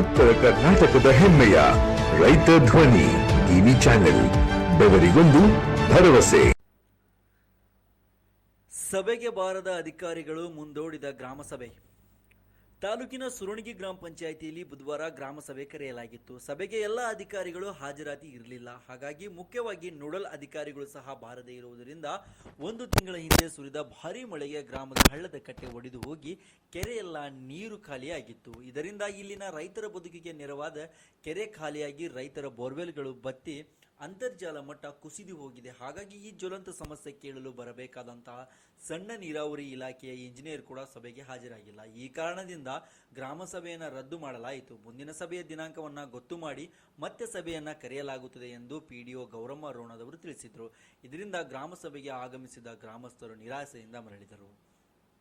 ಉತ್ತರ ಕರ್ನಾಟಕದ ಹೆಮ್ಮೆಯ ರೈತ ಧ್ವನಿ ಟಿವಿ ಚಾನೆಲ್, ಬೆವರಿಗೊಂದು ಭರವಸೆ. ಸಭೆಗೆ ಬಾರದ ಅಧಿಕಾರಿಗಳು ಮುಂದೂಡಿದ ಗ್ರಾಮ ಸಭೆ ತಾಲೂಕಿನ ಸುರುಣಗಿ ಗ್ರಾಮ ಪಂಚಾಯಿತಿಯಲ್ಲಿ ಬುಧವಾರ ಗ್ರಾಮ ಸಭೆ ಕರೆಯಲಾಗಿತ್ತು. ಸಭೆಗೆ ಎಲ್ಲ ಅಧಿಕಾರಿಗಳು ಹಾಜರಾತಿ ಇರಲಿಲ್ಲ. ಹಾಗಾಗಿ ಮುಖ್ಯವಾಗಿ ನೋಡಲ್ ಅಧಿಕಾರಿಗಳು ಸಹ ಬಾರದೇ ಇರುವುದರಿಂದ ಒಂದು ತಿಂಗಳ ಹಿಂದೆ ಸುರಿದ ಭಾರಿ ಮಳೆಗೆ ಗ್ರಾಮದ ಹಳ್ಳದ ಕಟ್ಟೆ ಒಡೆದು ಹೋಗಿ ಕೆರೆಯೆಲ್ಲ ನೀರು ಖಾಲಿಯಾಗಿತ್ತು. ಇದರಿಂದ ಇಲ್ಲಿನ ರೈತರ ಬದುಕಿಗೆ ನೆರವಾದ ಕೆರೆ ಖಾಲಿಯಾಗಿ ರೈತರ ಬೋರ್ವೆಲ್ಗಳು ಬತ್ತಿ ಅಂತರ್ಜಲ ಮಟ್ಟ ಕುಸಿದು ಹೋಗಿದೆ. ಹಾಗಾಗಿ ಈ ಜ್ವಲಂತ ಸಮಸ್ಯೆ ಕೇಳಲು ಬರಬೇಕಾದಂತಹ ಸಣ್ಣ ನೀರಾವರಿ ಇಲಾಖೆಯ ಇಂಜಿನಿಯರ್ ಕೂಡ ಸಭೆಗೆ ಹಾಜರಾಗಿಲ್ಲ. ಈ ಕಾರಣದಿಂದ ಗ್ರಾಮ ಸಭೆಯನ್ನು ರದ್ದು ಮಾಡಲಾಯಿತು. ಮುಂದಿನ ಸಭೆಯ ದಿನಾಂಕವನ್ನು ಗೊತ್ತು ಮಾಡಿ ಮತ್ತೆ ಸಭೆಯನ್ನು ಕರೆಯಲಾಗುತ್ತದೆ ಎಂದು ಪಿಡಿಒ ಗೌರಮ್ಮ ರೋಣದವರು ತಿಳಿಸಿದರು. ಇದರಿಂದ ಗ್ರಾಮ ಸಭೆಗೆ ಆಗಮಿಸಿದ ಗ್ರಾಮಸ್ಥರು ನಿರಾಸೆಯಿಂದ ಮರಳಿದರು.